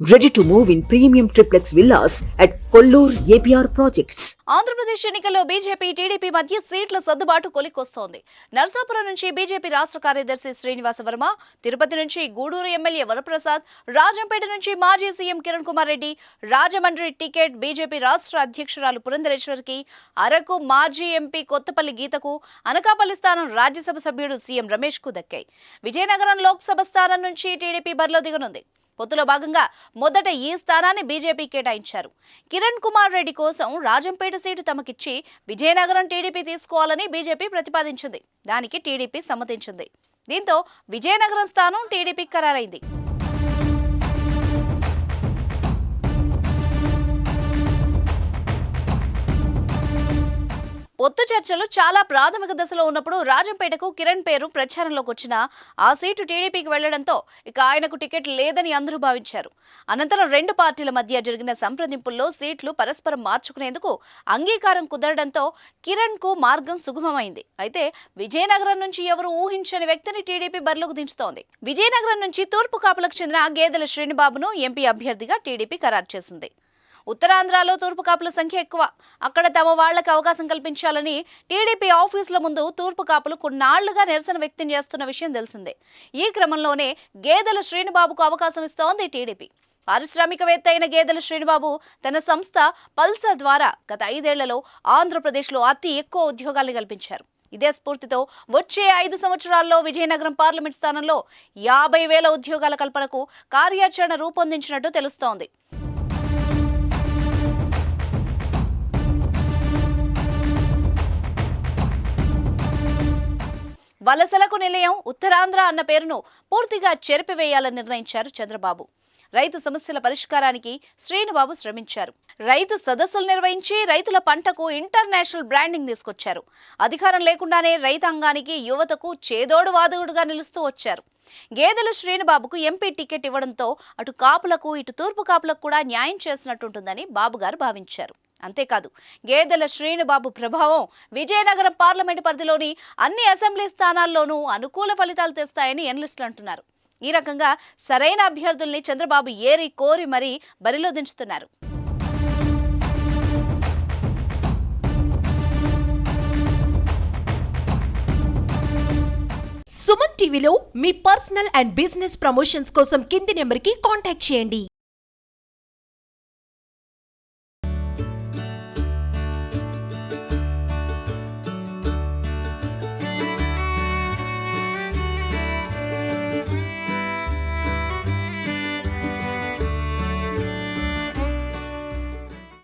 Ready to move in premium triplex villas at Kollur APR projects Andhra Pradesh ఎన్నికల్లో BJP TDP మధ్య సీట్ల సర్దుబాటు కొలిక్కొస్తోంది. నర్సాపురం నుంచి బీజేపీ రాష్ట్ర కార్యదర్శి శ్రీనివాస వర్మ తిరుపతి నుంచి గూడూరు ఎమ్మెల్యే వరప్రసాద్ రాజంపేట నుంచి మాజీ CM Kiran Kumar Reddy Rajahmundry ticket BJP రాష్ట్ర అధ్యక్షురాలు పురంధరేశ్వర్కి అరకు మాజీ ఎంపీ కొత్తపల్లి గీతకు అనకాపల్లి స్థానం రాజ్యసభ సభ్యుడు సీఎం రమేష్కు దక్కాయి. విజయనగరం లోక్సభ స్థానం నుంచి టీడీపీ బరిలో దిగనుంది. పొత్తులో భాగంగా మొదట ఈ స్థానాన్ని బీజేపీ కేటాయించారు. కిరణ్ కుమార్ రెడ్డి కోసం రాజంపేట సీటు తమకిచ్చి విజయనగరం టీడీపీ తీసుకోవాలని బీజేపీ ప్రతిపాదించింది. దానికి టీడీపీ సమ్మతించింది. దీంతో విజయనగరం స్థానం టీడీపీ ఖరారైంది. చర్చలు చాలా ప్రాథమిక దశలో ఉన్నప్పుడు రాజంపేటకు కిరణ్ పేరు ప్రచారంలోకి వచ్చిన ఆ సీటు టీడీపీకి వెళ్ళడంతో ఇక ఆయనకు టికెట్ లేదని అందరూ భావించారు. అనంతరం రెండు పార్టీల మధ్య జరిగిన సంప్రదింపుల్లో సీట్లు పరస్పరం మార్చుకునేందుకు అంగీకారం కుదరడంతో కిరణ్కు మార్గం సుగమమైంది. అయితే విజయనగరం నుంచి ఎవరు ఊహించని వ్యక్తిని టీడీపీ బరిలోకి దించుతోంది. విజయనగరం నుంచి తూర్పు కాపులకు చెందిన గేదెల శ్రీనిబాబును ఎంపీ అభ్యర్థిగా టీడీపీ ఖరారు చేసింది. ఉత్తరాంధ్రలో తూర్పు కాపుల సంఖ్య ఎక్కువ. అక్కడ తమ వాళ్ళకు అవకాశం కల్పించాలని టీడీపీ ఆఫీసుల ముందు తూర్పు కాపులు కొన్నాళ్ళుగా నిరసన వ్యక్తం చేస్తున్న విషయం తెలిసిందే. ఈ క్రమంలోనే గేదెల శ్రీనుబాబుకు అవకాశం ఇస్తోంది టీడీపీ. పారిశ్రామికవేత్త అయిన గేదెల శ్రీనిబాబు తన సంస్థ పల్సర్ ద్వారా గత ఐదేళ్ళలో ఆంధ్రప్రదేశ్లో అతి ఎక్కువ ఉద్యోగాలు కల్పించారు. ఇదే స్ఫూర్తితో వచ్చే ఐదు సంవత్సరాల్లో విజయనగరం పార్లమెంట్ స్థానంలో యాభై వేల ఉద్యోగాల కల్పనకు కార్యాచరణ రూపొందించినట్టు తెలుస్తోంది. వలసలకు నిలయం ఉత్తరాంధ్ర అన్న పేరును పూర్తిగా చెరిపివేయాలని నిర్ణయించారు చంద్రబాబు. రైతు సమస్యల పరిష్కారానికి శ్రీనుబాబు శ్రమించారు. రైతు సదస్సులు నిర్వహించి రైతుల పంటకు ఇంటర్నేషనల్ బ్రాండింగ్ తీసుకొచ్చారు. అధికారం లేకుండానే రైతాంగానికి యువతకు చేదోడు వాదోడుగా నిలుస్తూ వచ్చారు. గేదెల శ్రీనుబాబుకు ఎంపీ టికెట్ ఇవ్వడంతో అటు కాపులకు ఇటు తూర్పు కాపులకు కూడా న్యాయం చేసినట్టుంటుందని బాబుగారు భావించారు. అంతేకాదు గేదెల శ్రీనుబాబు ప్రభావం విజయనగరం పార్లమెంటు పరిధిలోని అన్ని అసెంబ్లీ స్థానాల్లోనూ అనుకూల ఫలితాలు తెస్తాయని ఎనలిస్టులు అంటున్నారు. ఈ రకంగా సరైన అభ్యర్థుల్ని చంద్రబాబు ఏరి కోరి మరీ బరిలో దించుతున్నారు. సుమన్ టీవీలో మీ పర్సనల్ అండ్ బిజినెస్ ప్రమోషన్స్ కోసం కింది నెంబర్కి కాంటాక్ట్ చేయండి.